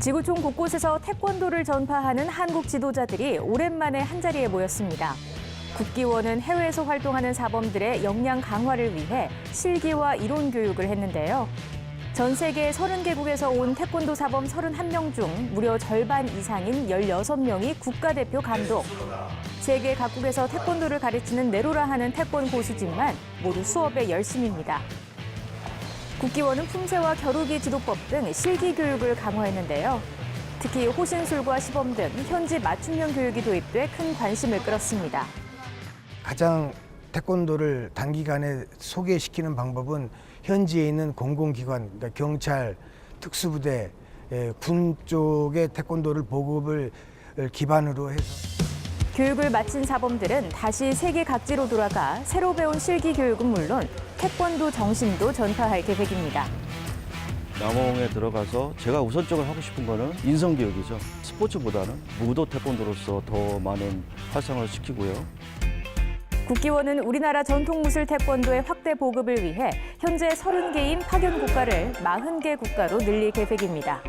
지구촌 곳곳에서 태권도를 전파하는 한국 지도자들이 오랜만에 한자리에 모였습니다. 국기원은 해외에서 활동하는 사범들의 역량 강화를 위해 실기와 이론 교육을 했는데요. 전 세계 30개국에서 온 태권도 사범 31명 중 무려 절반 이상인 16명이 국가대표 감독. 세계 각국에서 태권도를 가르치는 네로라 하는 태권 고수지만 모두 수업에 열심입니다. 국기원은 품새와 겨루기 지도법 등 실기 교육을 강화했는데요. 특히 호신술과 시범 등 현지 맞춤형 교육이 도입돼 큰 관심을 끌었습니다. 가장 태권도를 단기간에 소개시키는 방법은 현지에 있는 공공기관, 그러니까 경찰, 특수부대, 예, 군 쪽의 태권도를 보급을 기반으로 해서 교육을 마친 사범들은 다시 세계 각지로 돌아가 새로 배운 실기 교육은 물론 태권도 정신도 전파할 계획입니다. 남홍에 들어가서 제가 우선적으로 하고 싶은 거는 인성 교육이죠. 스포츠보다는 무도 태권도로서 더 많은 활성화를 시키고요. 국기원은 우리나라 전통 무술 태권도의 확대 보급을 위해 현재 30개인 파견 국가를 40개 국가로 늘릴 계획입니다.